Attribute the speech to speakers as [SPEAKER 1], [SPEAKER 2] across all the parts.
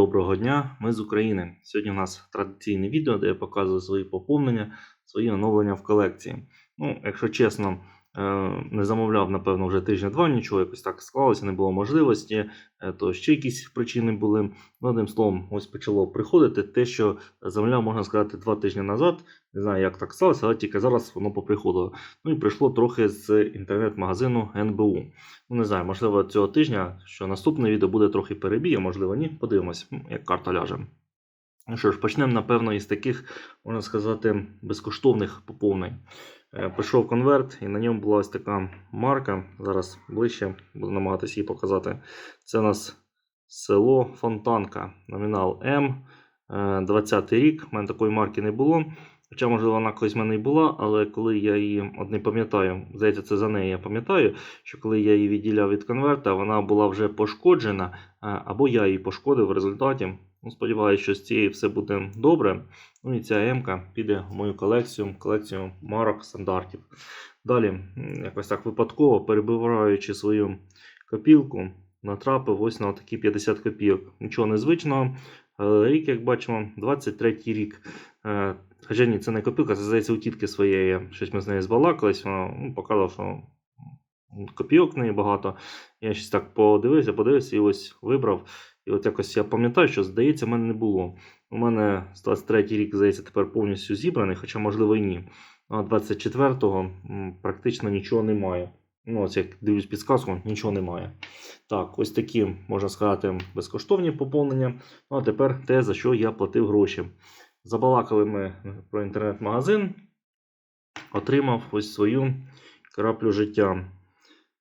[SPEAKER 1] доброго дня! Ми з України. Сьогодні у нас традиційне відео, де я показую свої поповнення, свої оновлення в колекції. Ну, якщо чесно, не замовляв, напевно, вже тижня-два нічого, якось так склалося, не було можливості, е, то ще якісь причини були. Ну, одним словом, ось почало приходити те, що замовляв, можна сказати, два тижні назад. Не знаю, як так сталося, але тільки зараз воно поприходило. Ну і прийшло трохи з інтернет-магазину НБУ. Ну, не знаю, можливо, цього тижня, що наступне відео буде трохи перебій, а можливо, ні. Подивимось, як карта ляже. Ну що ж, почнемо, напевно, із таких, можна сказати, безкоштовних поповнень. Е, Прийшов конверт, і на ньому була ось така марка. Зараз ближче буду намагатися її показати. Це у нас село Фонтанка, номінал М. е, 20 рік. У мене такої марки не було. Хоча, можливо, вона колись в мене і була, але коли я її от не пам'ятаю, здається, це за неї я пам'ятаю, що коли я її відділяв від конверта, вона була вже пошкоджена, е, або я її пошкодив в результаті. Ну, сподіваюся, що з цією все буде добре. Ну і ця М піде в мою колекцію, колекцію марок стандартів. Далі, якось так випадково, перебираючи свою копілку, натрапив ось на такі 50 копійок. Нічого незвичного. Але рік, як бачимо, 23 рік. Е, Хоча ні, це не копілка, це здається у тітки своєї. Щось ми з нею збалакались, вона ну, показала, що копійок неї багато. Я щось так подивився, подивився і ось вибрав. І от якось я пам'ятаю, що здається, в мене не було. У мене 23 рік, здається, тепер повністю зібраний, хоча, можливо, і ні. А 24-го практично нічого немає. Ну, ось як дивлюсь підсказку, нічого немає. Так, ось такі, можна сказати, безкоштовні поповнення. Ну, а тепер те, за що я платив гроші. Забалакали ми про інтернет-магазин, отримав ось свою краплю життя.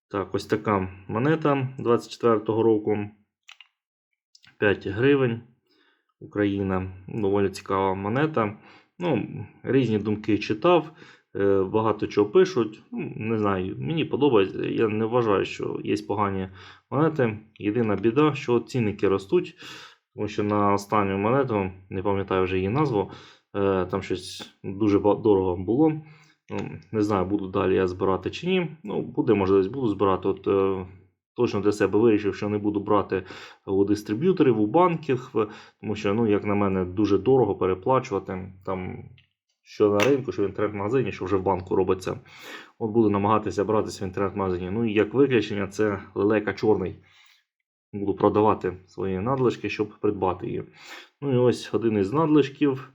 [SPEAKER 1] Так, ось така монета 24-го року. 5 гривень. Україна. Доволі цікава монета. Ну, різні думки читав, е, багато чого пишуть. Ну, не знаю, мені подобається. Я не вважаю, що є погані монети. Єдина біда, що цінники ростуть. Тому що на останню монету, не пам'ятаю вже її назву, е, там щось дуже дорого було. Ну, Не знаю, буду далі я збирати чи ні. Ну, буде можливість, буду збирати. От, е, точно для себе вирішив, що не буду брати у дистриб'юторів, у банків, тому що, ну, як на мене, дуже дорого переплачувати. Там, що на ринку, що в інтернет-магазині, що вже в банку робиться. От буду намагатися братися в інтернет-магазині. Ну і як виключення, це лелека чорний. Буду продавати свої надлишки, щоб придбати її. Ну і ось один із надлишків.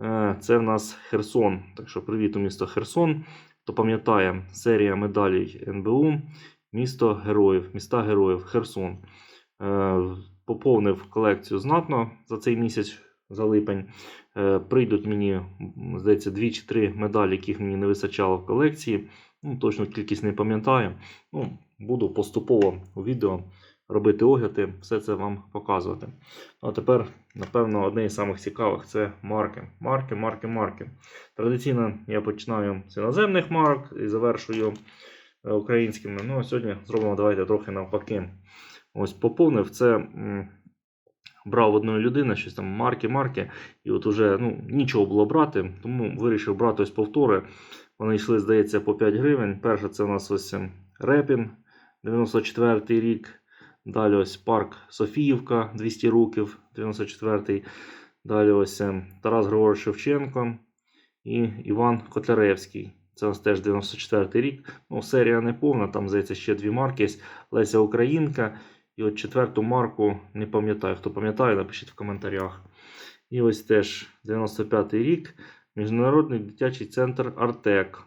[SPEAKER 1] е, Це в нас Херсон. Так що привіт у місто Херсон. Хто пам'ятає, серія медалей НБУ, місто героїв, міста героїв Херсон. Е, Поповнив колекцію знатно за цей місяць, за липень. Е, Прийдуть мені, здається, дві чи три медалі, яких мені не вистачало в колекції. Ну, точно кількість не пам'ятаю. Ну, буду поступово у відео робити огляди, все це вам показувати. Ну, А тепер, напевно, одне із самих цікавих це марки. Марки, марки, марки. Традиційно я починаю з іноземних марок і завершую українськими. Ну, а сьогодні зробимо давайте трохи навпаки. Ось поповнив це. Брав одної людини, щось там марки, марки, і от уже ну, нічого було брати, тому вирішив брати ось повтори. Вони йшли, здається, по 5 гривень. Перше це у нас ось ем, Репін, 94 рік. Далі ось парк Софіївка 200 років, 94-й. Далі ось ем, Тарас Григорович Шевченко і Іван Котляревський. Це у нас теж 94-й рік. Ну, серія не повна, там, здається, ще дві марки є. Леся Українка. І от четверту марку не пам'ятаю. Хто пам'ятає, напишіть в коментарях. І ось теж 95-й рік. Міжнародний дитячий центр Артек.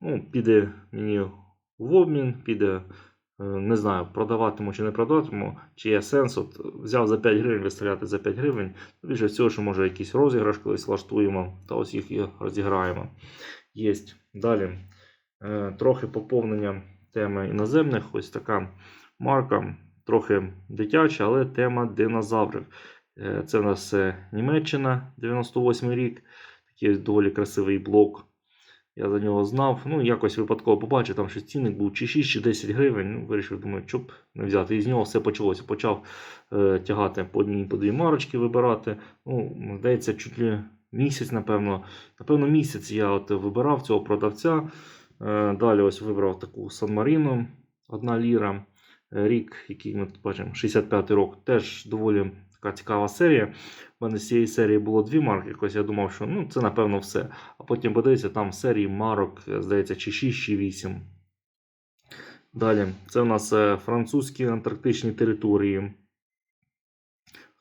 [SPEAKER 1] Ну, піде мені в обмін, піде Е, Не знаю, продаватиму чи не продаватиму, чи є сенс. От взяв за 5 гривень виставляти за 5 гривень. Більше всього, що може якийсь розіграш колись влаштуємо, та ось їх і розіграємо. Єсть. Далі. Е, Трохи поповнення теми іноземних. Ось така марка, трохи дитяча, але тема динозаврів. Е, Це в нас е, Німеччина, 98 рік. Такий доволі красивий блок. Я за нього знав. Ну, якось випадково побачив, там щось цінник був чи 6, чи 10 гривень. Ну, вирішив, думаю, щоб не взяти. І з нього все почалося. Почав е, тягати по одній, по дві марочки вибирати. Ну, здається, чуть ли місяць, напевно. Напевно, місяць я от вибирав цього продавця. Е, далі ось вибрав таку Сан Маріно, одна ліра. Е, Рік, який ми тут бачимо, 65 рік, теж доволі така цікава серія. У мене з цієї серії було дві марки. Якось я думав, що ну, це напевно все. А потім подивився, там серії марок, е, здається, чи 6, чи 8. Далі, це у нас французькі антарктичні території.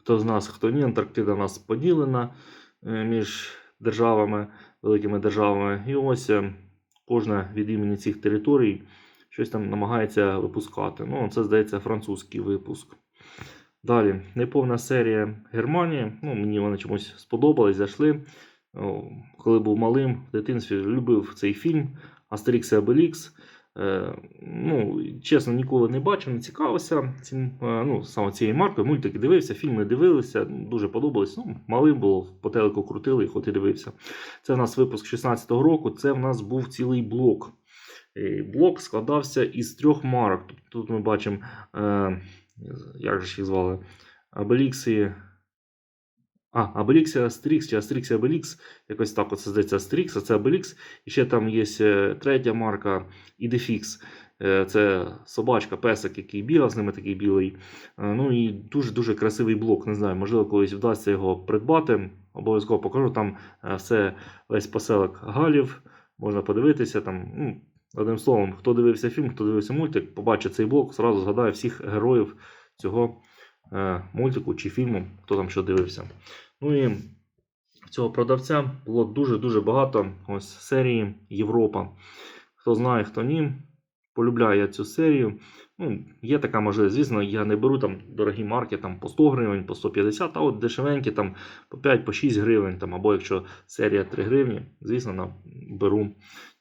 [SPEAKER 1] Хто з нас, хто ні, Антарктида у нас поділена між державами, великими державами. І ось е, кожна від імені цих територій щось там намагається випускати. Ну, це, здається, французький випуск. Далі, неповна серія Германії. Ну, мені вони чомусь сподобались, зайшли. Коли був малим в дитинстві, любив цей фільм Астерікс і Обелікс. Е, ну, чесно, ніколи не бачив, не цікавився цим, е, ну, саме цією маркою. Мультики дивився, фільми дивилися, дуже подобалось. Ну, малим було, по телеку крутили, хоч і дивився. Це в нас випуск 16-го року. Це в нас був цілий блок. Блок складався із трьох марок. Тут ми бачимо, е, як же їх звали? Обелікси. А, Обелікс і Астерікс, чи Астерікс і Обелікс. Якось так оце здається Астерікс, а це Обелікс. І ще там є е, третя марка Ідефікс. Це собачка, песик, який бігав з ними такий білий. Е, Ну і дуже-дуже красивий блок. Не знаю, можливо, колись вдасться його придбати. Обов'язково покажу. Там все весь поселок Галів. Можна подивитися. Там, ну, одним словом, хто дивився фільм, хто дивився мультик, побачить цей блок, зразу згадає всіх героїв цього мультику чи фільму, хто там що дивився. Ну і цього продавця було дуже-дуже багато ось серії Європа. Хто знає, хто ні, полюбляю я цю серію. Ну, є така можливість, звісно, я не беру там дорогі марки там, по 100 гривень, по 150, а от дешевенькі там, по 5, по 6 гривень, там, або якщо серія 3 гривні, звісно, беру.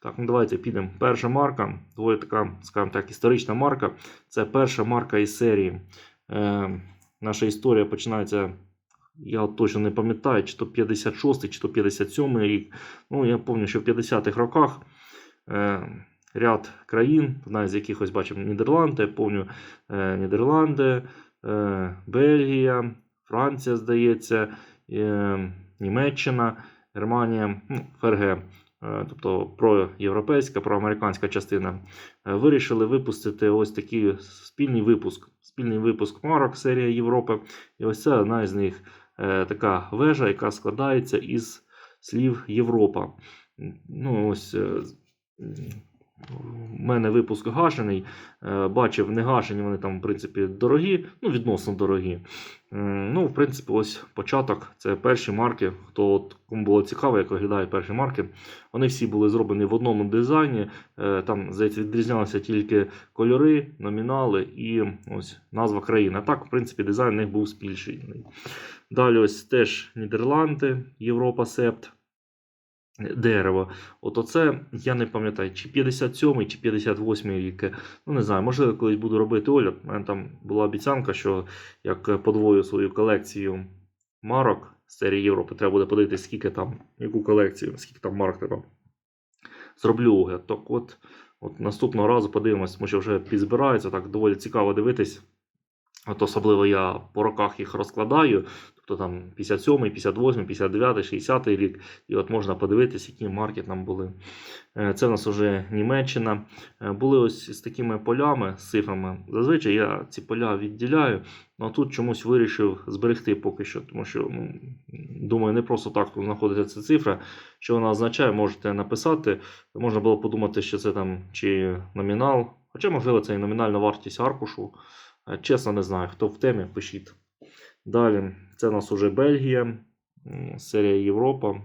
[SPEAKER 1] Так, ну давайте підемо. Перша марка, доволі така, скажімо так, історична марка. Це перша марка із серії. Е, наша історія починається я точно не пам'ятаю, чи то 56-й, чи то 57 й рік. Ну, я пам'ятаю, що в 50-х роках е, ряд країн, одна з яких ось бачимо Нідерланди, я пам'ятаю е, Нідерланди, е, Бельгія, Франція, здається, е, Німеччина, Германія, ну, ФРГ. е, Тобто проєвропейська, проамериканська частина, е, вирішили випустити ось такий спільний випуск. Спільний випуск марок серія Європи. І ось це одна з них е, така вежа, яка складається із слів Європа. Ну, ось е, у мене випуск гашений. Е, бачив, не гашені, вони там, в принципі, дорогі, ну, відносно дорогі. Ну, в принципі, ось початок. Це перші марки. Хто от, кому було цікаво, як виглядають перші марки. Вони всі були зроблені в одному дизайні. Е, Там, здається, відрізнялися тільки кольори, номінали і ось назва країни. Так, в принципі, дизайн у них був спільший. Далі ось теж Нідерланди, Європа Септ. Дерево. От оце я не пам'ятаю, чи 57 чи 58 рік. Ну не знаю, можливо, колись буду робити огляд. У мене там була обіцянка, що як подвою свою колекцію марок з серії Європи, треба буде подивитися, скільки там, яку колекцію, скільки там марок треба. Зроблю огляд. Так от, от наступного разу подивимось, що вже підзбираються, так доволі цікаво дивитись. От особливо я по роках їх розкладаю, тобто там 57, 58, 59, 60 рік. І от можна подивитися, які марки там були. Е, Це в нас вже Німеччина. Е, Були ось з такими полями з цифрами. Зазвичай я ці поля відділяю, але тут чомусь вирішив зберегти поки що, тому що ну, думаю, не просто так знаходиться ця цифра. Що вона означає, можете написати. Можна було подумати, що це там чи номінал, хоча, можливо, це і номінальна вартість аркушу. Е, Чесно, не знаю, хто в темі, пишіть. Далі, це у нас уже Бельгія, серія Європа.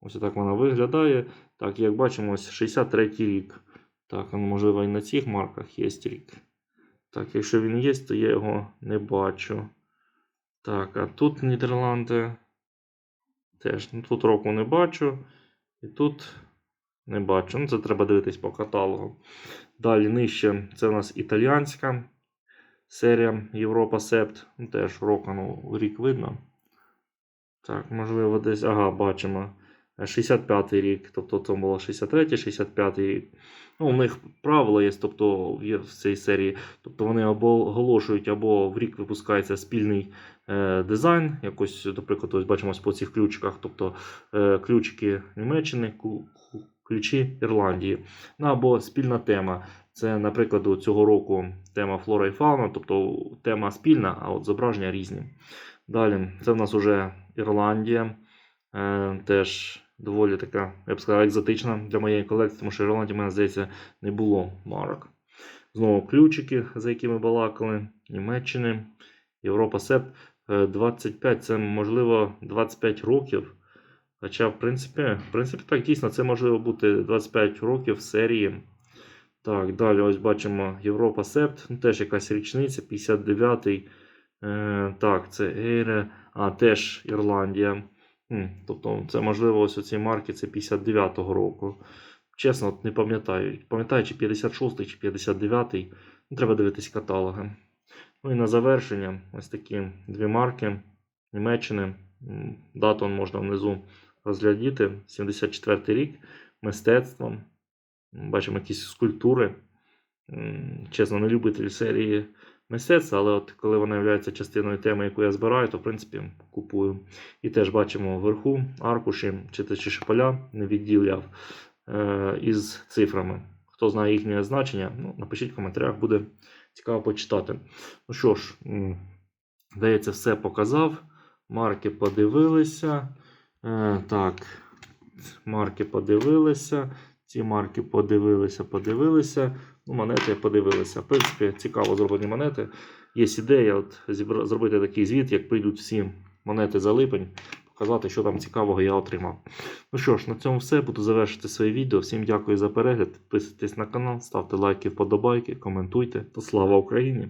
[SPEAKER 1] Ось так вона виглядає. Так, як бачимо, ось 63 рік. Так, ну, можливо, і на цих марках є рік. Так, якщо він є, то я його не бачу. Так, а тут Нідерланди. Теж ну, тут року не бачу. І тут не бачу. Ну, це треба дивитись по каталогу. Далі нижче це у нас італіянська серія Європа Септ. Теж року, ну, рік видно. Так, можливо, десь. Ага, бачимо. 65-й рік, тобто це було 63-й, 65-й рік. Ну, у них правило є, тобто є в цій серії. Тобто вони або оголошують, або в рік випускається спільний е, дизайн. Якось, наприклад, ось бачимо по цих ключиках, тобто е, ключики Німеччини, ключі Ірландії. Ну, або спільна тема. Це, наприклад, цього року тема флора і фауна, тобто тема спільна, а от зображення різні. Далі, це в нас уже Ірландія. Е, теж доволі така, я б сказав, екзотична для моєї колекції, тому що в Ірландії, в мене здається, не було марок. Знову ключики, за які ми балакали, Німеччини, Європа СЕП. Е, 25, це можливо 25 років. Хоча, в принципі, в принципі, так дійсно, це може бути 25 років серії. Так, далі ось бачимо Європа Септ, ну, теж якась річниця, 59-й. Е, так, це Ейре, а теж Ірландія. Хм, тобто, це можливо ось у цій марки це 59-го року. Чесно, от не пам'ятаю. Пам'ятаю, чи 56-й, чи 59-й. Ну, треба дивитись каталоги. Ну і на завершення ось такі дві марки Німеччини. Дату можна внизу розглядіти. 74 рік. Мистецтво. Бачимо якісь скульптури. Чесно, не любитель серії мистецтва, але от коли вона є частиною теми, яку я збираю, то в принципі купую. І теж бачимо вверху аркуші чи те чи шпаля не відділяв е, із цифрами. Хто знає їхнє значення, ну, напишіть в коментарях, буде цікаво почитати. Ну що ж, здається, все показав. Марки подивилися. Е, так, марки подивилися. Ці марки подивилися, подивилися. Ну, монети подивилися. В принципі, цікаво зроблені монети. Є ідея от, зробити такий звіт, як прийдуть всі монети за липень, показати, що там цікавого я отримав. Ну що ж, на цьому все. Буду завершити своє відео. Всім дякую за перегляд. Підписуйтесь на канал, ставте лайки, вподобайки, коментуйте. Та слава Україні!